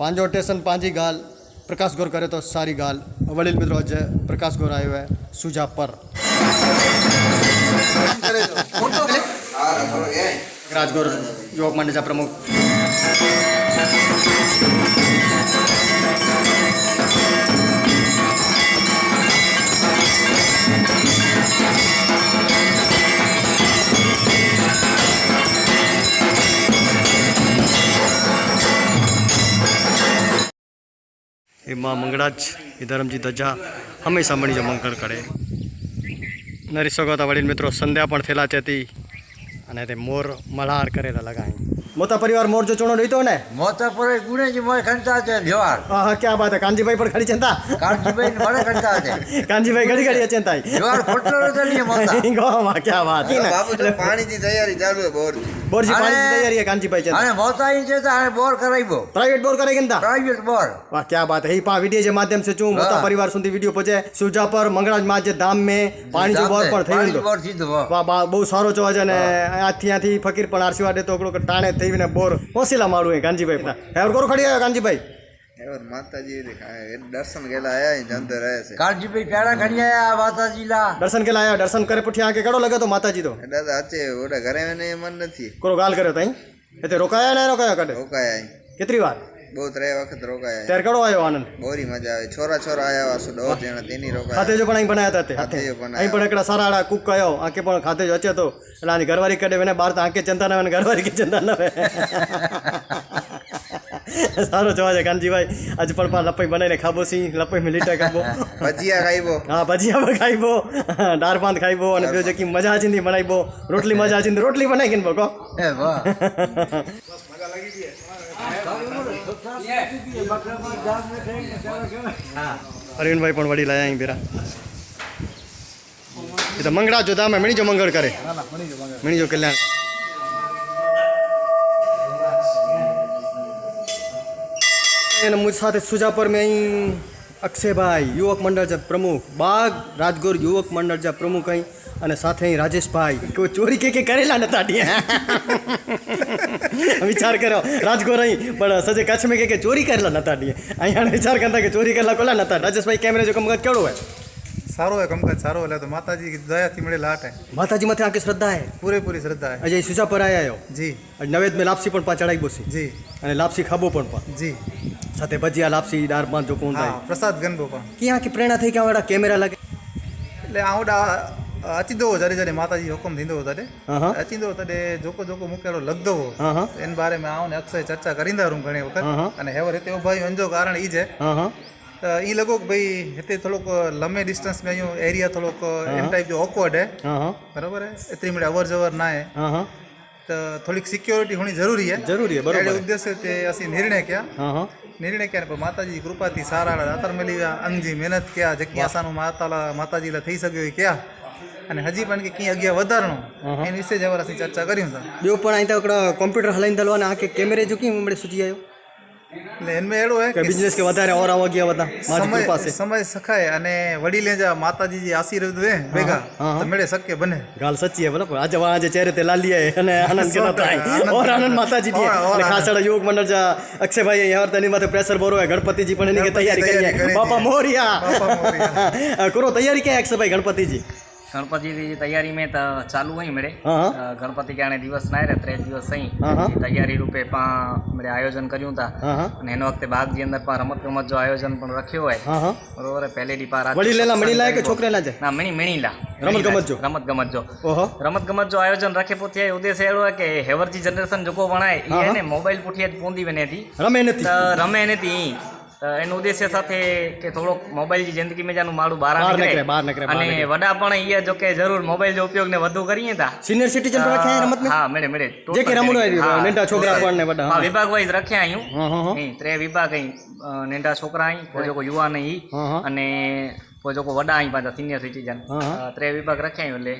પાંજો station પાંજી ગાલ પ્રકાશ ગોર કરે તો સારી ગાલ વડીલ મિત્રો આજે પ્રકાશ ગોર આવ્યો હે સુજા પર રાજગોર યુવક મંડળના પ્રમુખ એ માં મંગળાજ ધરમજી ધજા હંમેશા મણીજો મંગળ કરે. નરી શકો તો વડીલ મિત્રો સંધ્યા પણ થયેલા છે અને તે મોર મલ્હાર કરેલા લગાઈ. મોટા પરિવાર મોરજો ચૂણો રહ્યો ને? મોટા પરિવાર ગુણેજી મોય ખંતા છે જોવાર હા ક્યાં વાત હે? કાનજીભાઈ પણ ખડી ચિંતા. કાનજીભાઈ બડે ખંતા છે. કાનજીભાઈ ઘડી ઘડી ચિંતા જોવાર ખોટલો તો નહીં મોટા. ગોમાં ક્યાં વાત હે? બાપુ તો પાણીની તૈયારી ચાલુ બોર. બોરજી પાણીની તૈયારી કાનજીભાઈ ચિંતા અને મોટા ઈ છે તો આને બોર કરાઈબો પ્રાઇવેટ બોર કરાઈ ગંતા પ્રાઇવેટ બોર. વાહ ક્યાં વાત હે? પા વિડિયો જે માધ્યમ છે ચું મોટા પરિવાર સુધી વિડિયો પહોંચે. સુજાપર મંગળાજમાં જે ધામ મે પાણી જો બોર પણ થઈ ગયો. વાહ. બહુ સારો જોવા છે અને આથી આથી ફકીર પણ આશીર્વાદ દેતો એકડો ટાણે થઈને બોર. પોસીલા મારું હે કાનજીભાઈ હેવર કરો ખડી આવ્યો કાનજીભાઈ એવર માતાજી દર્શન ગયેલા આયા જંતર રહે છે. કાળજીભાઈ પેડા ઘણી આયા માતાજીલા દર્શન કે લાયા દર્શન કરે પુઠી આંકે કડો લગે તો માતાજી તો. તો હચે ઓડા ઘરે એને મન નથી. કરો ગાલ કર્યો તઈ એટલે રોકાયા ને રોકાયા કાઢે? રોકાયા કેટલી વાર? બહુ ત્રણ વખત રોકાયા ત્યારે કડો આવ્યો આનંદ? બોરી મજા આવે. છોરા છોરા આયા વાસુ દો જણા તેની ખાતે જો પણ અહીં બનાયા હતા તે ખાતે જો પણ અહીં પણ એકડા સારા આડા કુક કયો આંકે પણ ખાતે જો અચે તો. એટલે આની ઘરવાળી કડે વેને બાર તો આંકે ચંતા ના ઘરવાળી કે ચંતા ના સારો જવા છે કાનજીભાઈ. આજે પણ પણ લપઈ બનાવીને ખાબો સી લપઈ મેં લીટા ખાબો. ભજીયા ખાઈબો. હા ભજીયા પણ ખાઈબો. દાળ ભાત ખાઈબો અને બીજો જકી મજા આચીંદી બનાવીબો રોટલી મજા આચીંદી રોટલી બનાવી કે બકો એ વાહ. અરવિંદભાઈ પણ વડી લાયા અહીં બેરા. એ તો મંગળા જો તમે મણીજો મંગળ કરે. મણીજો કલ્યાણ. અને મુझ સાથે સુજા પર મેં અહીં અક્ષયભાઈ યુવક મંડળ જ પ્રમુખ બાગ રાજગોર યુવક મંડળ જ પ્રમુખ અહીં અને સાથે અહીં રાજેશભાઈ. કોઈ ચોરી કે કે કરેલા નતા ડીએ વિચાર કર્યો રાજગોર અહીં પણ સજે કચ્છ મેં કે કે ચોરી કરેલા નતા ડીએ અહીંયા વિચાર કરતા કે ચોરી કરેલા કોલા નતા? રાજેશભાઈ કેમેરે જો કમ કેવડો હોય? સારો હોય કમકાજ સારો એટલે તો માતાજી દયા થી મળે લાટ लाट માતાજી માથે આખી શ્રદ્ધા હે? પૂરેપૂરી શ્રદ્ધા है અજય સુજા પર આયા આવ્યો અને નવેદ મેં લાપસી પણ પાછળ બોસી जी અને લાપસી ખાબો પણ પા. જી. સાથે ભજીયા લાપસી દાર પાન જો કોણ થાય. પ્રસાદ ગનબો પણ. ક્યાં કે પ્રેરણા થઈ કે આવડા કેમેરા લાગે? એટલે આવડા અચીદો જ્યારે જ્યારે માતાજી હુકમ થીંદો ત્યારે. હા હા. અચીદો તડે જોકો જોકો મુકેલો લગદો હો. હા હા. એન બારે મેં આવું ને અક્ષય ચર્ચા કરીંદા રૂમ ઘણી વખત. અને હેવર રીતે ઉભાઈ અંજો કારણ ઈ છે. હા હા. त ई लॻो की भई हिते थोड़ोक लंबे डिस्टेंस में इहो एरिया थोड़ोक इन टाइप जो ऑकवर्ड है હા હા बराबर है एतिरी मिड़े अवर जवर ना आहे હા હા त थोड़ीक सिक्योरिटी होनी ज़रूरी है જરૂરી હે अहिड़े બરોબર उद्देश्य ते असीं निर्णय कया હા હા निर्णय कया पर माता जी कृपा थी सारा दातर मिली विया अंग जी महिनत कया जेकी असांजो माता माताजी लाइ थी सघियो ई कया અને હજી પણ કે कीअं અગિયાર વધારણો એના વિશે જ હવે ਅਸੀਂ ચર્ચા કર્યું છે ॿियो પણ અહીં તો हिकिड़ा કોમ્પ્યુટર હલાઈને દલવાના આ કે કેમેરે જો कीअं મળે સુજી આવ્યો એટલે કે વધારે બરાબર ચહેરે તે લાલીએ માતાજી દે અને ખાસડા યોગ મંડળ પ્રેશર ભરો હે. ગણપતિજી પણ એની તૈયારી કરી બાપા મોરિયા. કરો તૈયારી કે અક્ષયભાઈ ગણપતિજી? ગણપતિ ની તૈયારી મેં ચાલુ હોય મળે ગણપતિ કારણે દિવસ ના રે ત્રેસ દિવસ અહીં તૈયારી રૂપે પણ આયોજન કર્યું હતા અને એનો વખતે બાગની અંદર પણ રમત ગમત જો આયોજન પણ રખ્યો હોય બરોબર પહેલેથી પાર વડીલેલા મણીલા ના મણી મણીલા. રમત ગમત જો? રમત ગમત જો. રમત ગમત જો આયોજન રાખે પૂછે ઉદ્દેશ એવો કે હેવરજી જનરેશન જોકો ભણાય એને મોબાઈલ પૂઠી જ પૂંદી બને રમે નથી. રમે નથી એનો ઉદ્દેશ્ય સાથે કે થોડોક મોબાઈલ જિંદગી મજાનું જાનું માળું બહાર નીકળે, બહાર નીકળે, અને વડા પણ અહીંયા જો કે જરૂર મોબાઈલ જો ઉપયોગ ને વધુ કરીએ તા. સિનિયર સિટીઝન પર રાખ્યા રમત હા મેડે મેડે જે કે રમણો આવી. નેટા છોકરા પણ ને બધા, હા. વિભાગ વાઇઝ રખ્યા અહીં. હા ત્રે વિભાગ અહીં નેટા છોકરા અહીં કોઈ કો યુવાન અહીં. હા, હા. અને કોઈ કો વડા અહીં પાછા સિનિયર સિટીઝન. ત્રે વિભાગ રખ્યા એટલે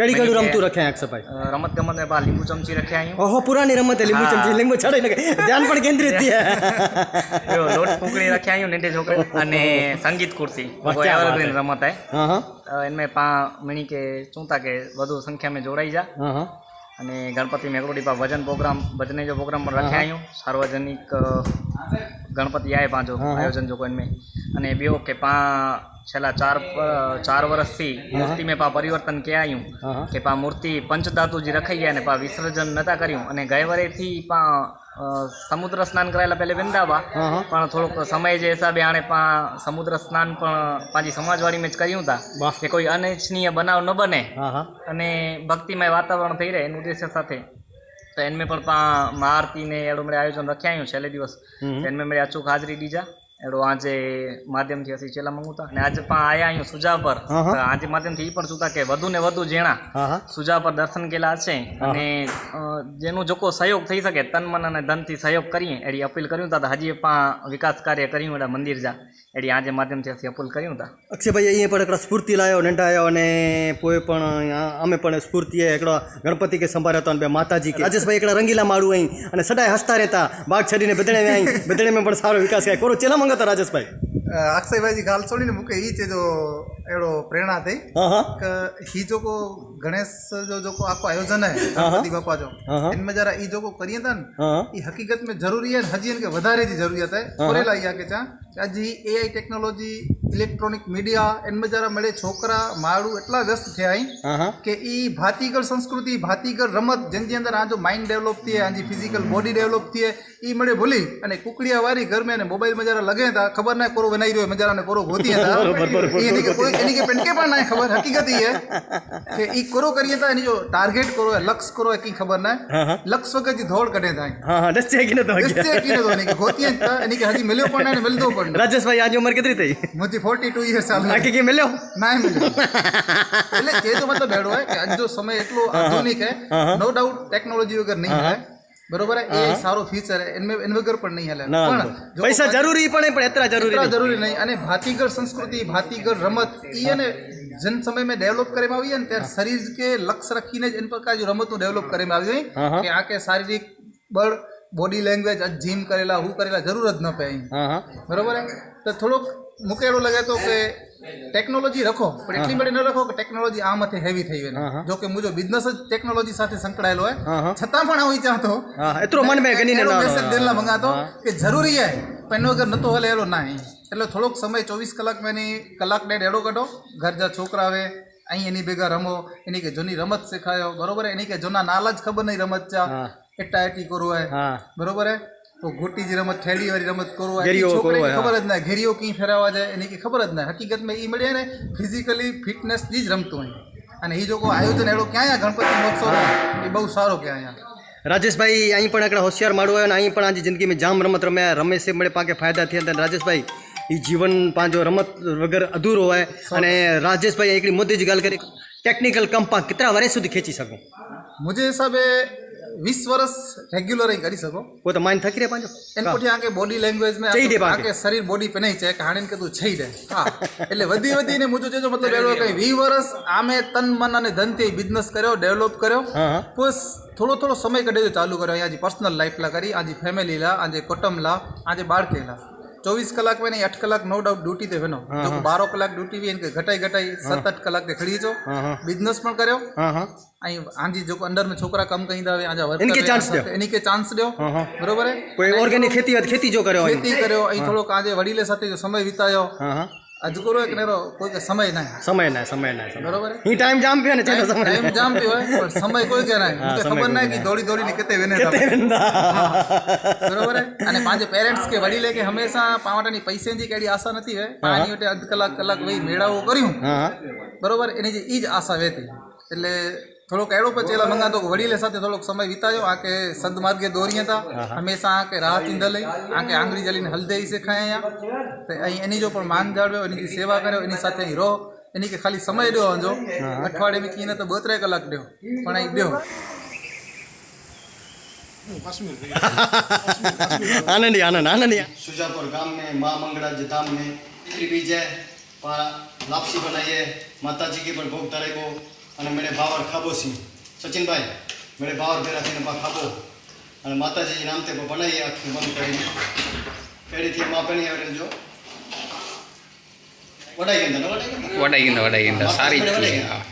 કેડી કેડી રમતું રખ્યા આંખ સફાઈ. રમત ગમત ને બા લીંબુ ચમચી રખ્યા અહીં ઓહો પુરાની રમત લીંબુ ચમચી લીંબુ ચડે ને ધ્યાન પણ કેન્દ્રિત થયા જો લોટ કુકડી રખ્યા અહીં નેટે છોકરા અને સંગીત ખુરશી કોઈ રમત હે. હા એમાં પા મણી કે ચૂંતા કે વધુ સંખ્યા મે જોડાઈ જા. હા અને ગણપતિ મેકરોડી પા ભજન પ્રોગ્રામ ભજને જો પ્રોગ્રામ પણ રખ્યા અહીં સાર્વજનિક ગણપતિ આય હા. આયોજન જો કોઈ મેં. અને બીઓ કે પા છેલ્લા ચાર ચાર વર્ષથી મૂર્તિ મેં પા પરિવર્તન કે હા. કે પા મૂર્તિ પંચધાતુજી રખાઈ ગયા ને પા વિસર્જન નતા કર્યું. અને ગઈ વરેથી પા સમુદ્ર સ્નાન કરાયેલા પહેલે વેંદાવા. પણ થોડોક સમય જે હિસાબે આણે પા સમુદ્ર સ્નાન પણ પાછી સમાજવાડી મેં જ કર્યું હતા કે કોઈ અનિચ્છનીય બનાવ ન બને. અને ભક્તિમય વાતાવરણ થઈ રહે એનું ઉદ્દેશ્ય સાથે. તો એનમે પણ પા મહાઆરતી ને એડો મળે આયોજન રખ્યાયું છેલ્લે દિવસ. એનમે મળે અચૂક હાજરી દીજા. એડો આજે માધ્યમથી ਅਸੀਂ ચેલા મંગુતા અને આજે પણ આયા અહીં સુજા પર. આજે માધ્યમથી એ પણ જોતા કે વધુ ને વધુ જેણા સુજા પર દર્શન કેલા છે. અને જેનો જોકો સહયોગ થઈ શકે તન મન અને ધનથી સહયોગ કરીએ એડી અપીલ કર્યું હતા તો હજી પણ વિકાસ કાર્ય કર્યું એડા મંદિર જા. એટલે આજે માધ્યમથી અક્ષય અપોલ કર્યું હતા અક્ષયભાઈ અહીંયા પણ એકડા સ્ફૂર્તિ લાવ્યો નંઢાયો અને કોઈ પણ અમે પણ સ્ફૂર્તિએ એકડો ગણપતિ કે સંભાર હતો અને બે માતાજી કે રાજેશભાઈ એકડા રંગીલા માળું અહીં અને સદાય હસતા રહેતા બાગ છડીને બદણે અહીં બદણેમાં પણ સારો વિકાસ થાય કોરો ચેલા મંગતા રાજેશભાઈ? અક્ષયભાઈ ગાલ છોડીને મૂકે એ છે જો એડો પ્રેરણા થઈ હા હા. કે હી જો गणेश जो जो को आपको आयोजन है गणपति बापा जो हाँ, हाँ। इनमें जरा ये जो को करिए था હા ना ये हकीकत में जरूरी है हजी इनके વધારે जी जरूरत है थोड़े लाई आके चा કે હજી એઆઈ ટેકનોલોજી ઇલેક્ટ્રોનિક મીડિયા એનમાં જરા મળે છોકરા માળું એટલા વ્યસ્ત થયા અહીં હા હા કે એ ભાતીગળ સંસ્કૃતિ ભાતીગળ રમત જેની અંદર આ જો માઇન્ડ ડેવલપ થયે આજી ફિઝિકલ બોડી ડેવલપ થયે એ મળે ભૂલી અને કુકડિયા વારી ઘર में ને મોબાઈલ में जरा लगे था खबर ना कोरो बनाई रहो मजारा ने कोरो होती है था ये नहीं कि कोई यानी कि पेंटे पण ना કરો કરીએ તો એની જો ટાર્ગેટ કરો લક્ષ કરો એકી ખબર ના લક્ષ વગર જે ધોળ કઢે થાય. હા હા દસ્તે કીને તો દસ્તે કીને તો એની ગોતી એની કે હજી મળ્યો પણ ને મળતો પણ રાજેશભાઈ આજ ઉંમર કેટલી થઈ? મોજી 42 યર્સ આલ આખી કે મળ્યો ના મળ્યો એટલે તે તો મતલબ એડો હોય કે આજનો સમય એટલો આધુનિક હે નો ડાઉટ ટેકનોલોજી વગર નહીં હે બરોબર એ સારો ફીચર એનમે એન વગર પણ નહીં હલે. પણ પૈસા જરૂરી પણ પણ એટલા જરૂરી જરૂરી નહીં. અને ભાતીગર સંસ્કૃતિ ભાતીગર રમત ઈ અને જેન સમય મેં ડેવલપ કરવામાં આવી ને ત્યારે શરીર કે લક્ષ રાખીને જ એન પ્રકાર રમતનું ડેવલપ કરવામાં આવી હોય કે આ કે શારીરિક બળ બોડી લેંગ્વેજ જીમ કરેલા હું કરેલા જરૂર જ ન પે બરોબર તો થોડોક મુકેલો લાગે તો કે ટેકનોલોજી રખો પણ એટલી બધી ન રખો કે ટેકનોલોજી આ માથે હેવી થઈ હોય જો કે મુજો બિઝનેસ જ ટેકનોલોજી સાથે સંકળાયેલો હોય. છતાં પણ હું ચાહતો એટલો મન મેં મંગાતો કે જરૂરી હે પણ એનો વગર નહોતો હલે એલો ના એટલે થોડોક સમય ચોવીસ કલાક મેં એની કલાક ડેઢ એડો કાઢો. ઘર જા છોકરા આવે અહીં એની ભેગા રમો એની કે જૂની રમત શીખાયો. બરોબર એની કે જૂના નાલા જ ખબર નહીં રમત ચા. એટા એટી કરવું હોય બરોબર હે? તો ગોટી જે રમત થેલી વાળી રમત કરવું હોય હોય, ખબર જ ના ઘેરીઓ કઈ ફેરાવા જાય એની કે ખબર જ ના. હકીકતમાં એ મળે ને ફિઝિકલી ફિટનેસ જ રમતું હોય. અને એ જો આયોજન એડો ક્યાં ગણપતિ મહોત્સવ એ બહુ સારો ક્યાં અહીંયા રાજેશભાઈ અહીં પણ આપણે હોશિયાર માળું આવ્યો અને અહીં પણ આજે જિંદગીમાં જામ રમત રમ્યા રમેશે મળે પાકે ફાયદા થયા અને રાજેશભાઈ એ જીવન પાંજો રમત વગર અધૂરો હોય. અને રાજેશભાઈ એકલી મોદી જ ગાલ કરી. ટેકનિકલ કંપા કેટલા વર્ષ સુધી ખેંચી શકું? મુજે હિસાબે વીસ વર્ષ રેગ્યુલર કરી શકો. કોઈ તો માઇન્ડ થકી રહે પાંજો? એન પછી આકે બોડી લેંગ્વેજ में ચઈ દે આકે શરીર બોડી પે નહીં છે કે હાણીને કીધું છઈ દે. હા. એટલે વધી વધીને મુજો જેજો મતલબ એવો કઈ વી વર્ષ આમે તન મન અને ધનથી બિઝનેસ કર્યો ડેવલપ કર્યો. હા હા. બસ થોડો થોડો સમય કઢે ચાલુ કર્યો. આજે પર્સનલ લાઈફ લા કરી આજે ફેમિલી લા આજે કુટુંબ લા આજે બાળકે લા. चौबीस कलाक में नहीं अठ कलाक नो डाउट ड्यूटी ते वेनो जो बारह कलाक ड्यूटी भी इनके घटाई घटाई सत अठ कलाक ते खड़ी जो बिजनेस पण करियो आई आंजी जो अंडर में छोकरा कम कहीं दावे आजा वर्कर इनके चांस दे इनके चांस दे बरोबर है कोई ऑर्गेनिक खेती खेती जो करियो खेती करियो आई थोड़ो काजे वडीले साथे जो समय बितायो અજકરો એક નેરો કોઈ કે સમય ના સમય ના સમય ના બરોબર હે? ટાઈમ જામ પીએ ને ચેનો સમય ટાઈમ જામ પી હોય પણ સમય કોઈ કે ના. સમય ખબર ના કે દોડી દોડી ને કેતે વેને હતા. બરોબર અને પાંજે પેરેન્ટ્સ કે વડીલે કે હંમેશા પાવાટાની પૈસેની કેડી આશા નથી હે? પાણી વટે અધ કલાક કલાક વઈ મેળાવો કર્યું. બરોબર? એની જે ઈ જ આશા વેતી એટલે થોડોક એડો પર ચેલા મંગાતો કે વડીલે સાથે થોડોક સમય વિતાયો આ કે સદમાર્ગે દોરી હતા હંમેશા આ કે રાહ ઈંધ લઈ આ કે આંગળી જલીને હલદે ઈસે ખાય અહીંયા તો અહીં એની જો પણ માન જાળવ્યો એની જે સેવા કર્યો એની સાથે અહીં રહો એની કે ખાલી સમય દો જો અઠવાડિયે મેં કીને તો બે ત્રણ કલાક દો પણ અહીં દો આનંદી આનંદ આનંદી सुजापुर गांव में माँ मंगला जी धाम में टिकरी बीज है वहाँ लापसी बनाइए माता जी की पर भोग तरे को અને મેળે બાવર ખાબો સિંહ સચિનભાઈ મેળે બાવર ભેરા થઈને બા ખાબો. અને માતાજી નામ તે બનાવીએ આખી બંધ કરીને. પેઢીથી માં આવડે આવે જો વડાઈ ગયા વડાઈ વડાઈंदा સારી જ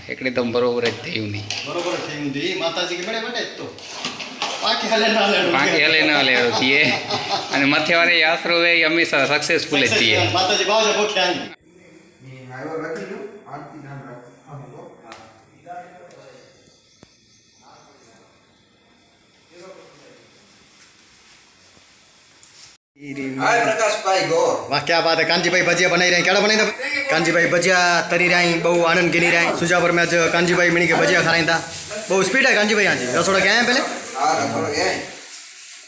એકડી હા બરોબર જ થયું નહીં. બરોબર થયું દી માતાજી કે મેળે વડે તો. પાકી હલે ના લેડું. બાકી હલે ન લેડો છીએ. અને મથેવારે આશરો એ હંમેશા સક્સેસફુલ જ છીએ. માતાજી બાવજે ભૂખ્યા આવ્યો લખી દઉં. આરતી નામ રાખો. હાય પ્રકાશભાઈ ગોર વાહ ક્યાં બાત હે કાનજીભાઈ ભજીયા બનાવી રહ્યા કેડા બનાવી દે કાનજીભાઈ ભજીયા તરી રહ્યા બહુ આનંદ ગીની રહ્યા સુજા પર મેં આજ કાનજીભાઈ મીણી કે ભજીયા ખારાઈતા બહુ સ્પીડ હે કાનજીભાઈ આજી રસોડા ક્યાં હે પેલે આ રખડો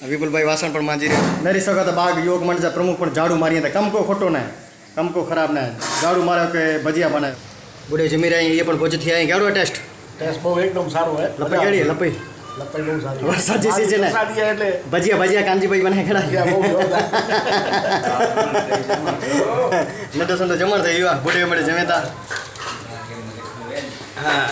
એ વિપુલભાઈ વાસણ પણ માંજી રહ્યા નરી શકો તો બાગ યોગ મંડળ પ્રમુખ પણ ઝાડુ મારી હતા કમકો ખોટો ના કમકો ખરાબ ના ઝાડુ માર્યો કે ભજીયા બનાવ્યો બુડે જમી રહ્યા એ પણ ભોજ થયા કેવડો ટેસ્ટ ટેસ્ટ બહુ એકદમ સારો હે. લપઈ કેડી લપઈ? લપઈ બહુ સારી. વરસાદ જે season હે. છે એટલે. ભજીયા ભજીયા કાનજીભાઈ બનાવી ખરા. નટો સંતો જમણ થઈ ગયું બુડે મળે જમે તા હા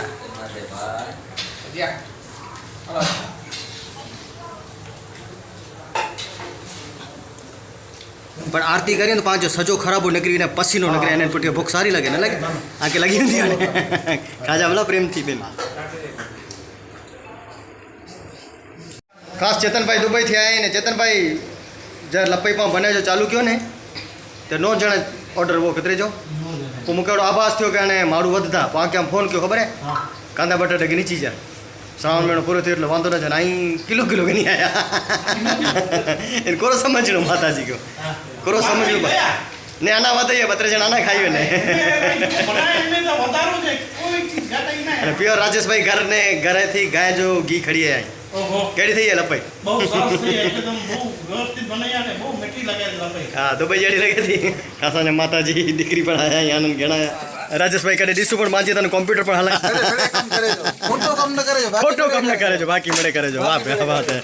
પણ આરતી કરીએ ને પાંચ સજો ખરાબો નીકળીને પસીનો નીકળે એને પૂટી ભૂખ સારી લાગે ને? લાગે. આ કે લાગી નથી આને? ખાજા ભલા પ્રેમથી બેન ખાસ ચેતનભાઈ દુબઈથી આવ્યા ને ચેતનભાઈ જ્યારે લપઈ પણ બને જો ચાલુ કયો ને? તે નો જણે ઓર્ડર વો કતરી જો. હું મુકેડો આભાસ થયો કે આને મારું વધતા. પણ આ ફોન કયો ખબર હે. કાંદા બટાટા કે નીચી જાય. શ્રાવણ મહિનો પૂરો થયો એટલે વાંધો ન છે ને અહીં કિલો કિલો કે નહીં આયા. એને કોરો સમજણો માતાજી કયો કોરો સમજણો. ને આના વધે બત્રે જણ આના ખાઈએ ને અને પ્યોર રાજેશભાઈ ઘર ને ઘરેથી ગાય જો ઘી ખડીએ આઈ કેડી થઈ ગયા લપાઈ? હા દુબઈ જેડી લાગી હતી. ખાસા ને માતાજી દીકરી પણ આયા આનંદ ગણાયા રાજેશભાઈ કડે ડીસુ પણ માંજી તને કોમ્પ્યુટર પણ હલાય કામ કરે છો ખોટો કામ ન કરે છો બાકી ખોટો કામ ન કરે છે બાકી મળે કરે છે વાહ બે વાત હે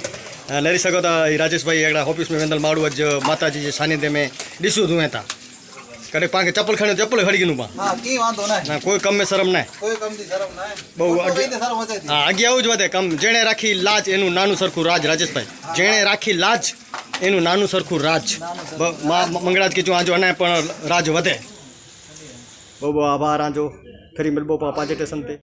હા, નરી શકો તો એ રાજેશભાઈ એકડા ઓફિસ में वेंदल माड़ू अज माताजी जे सानिध्य में ॾिसूं तूं था कॾहिं पाण खे चप्पल खणी चप्पल खड़ी गिनूं पाण હા કી વાંધો ના ના કોઈ કમ में શરમ ના કોઈ કમથી શરમ ના બહુ બહુ અગે- કહીને શરમ વધે હા આગે આવું જ વધે કમ જેણે રાખી લાજ એનું નાનું સરખું રાજ રાજેશભાઈ જેણે રાખી લાજ એનું નાનું સરખું રાજ બ- મા મંગળાજ કીધું આજો અને પણ રાજ વધે બહુ બહુ આભાર આજો ફરી મિલબો પાંચે સ્ટેશન તે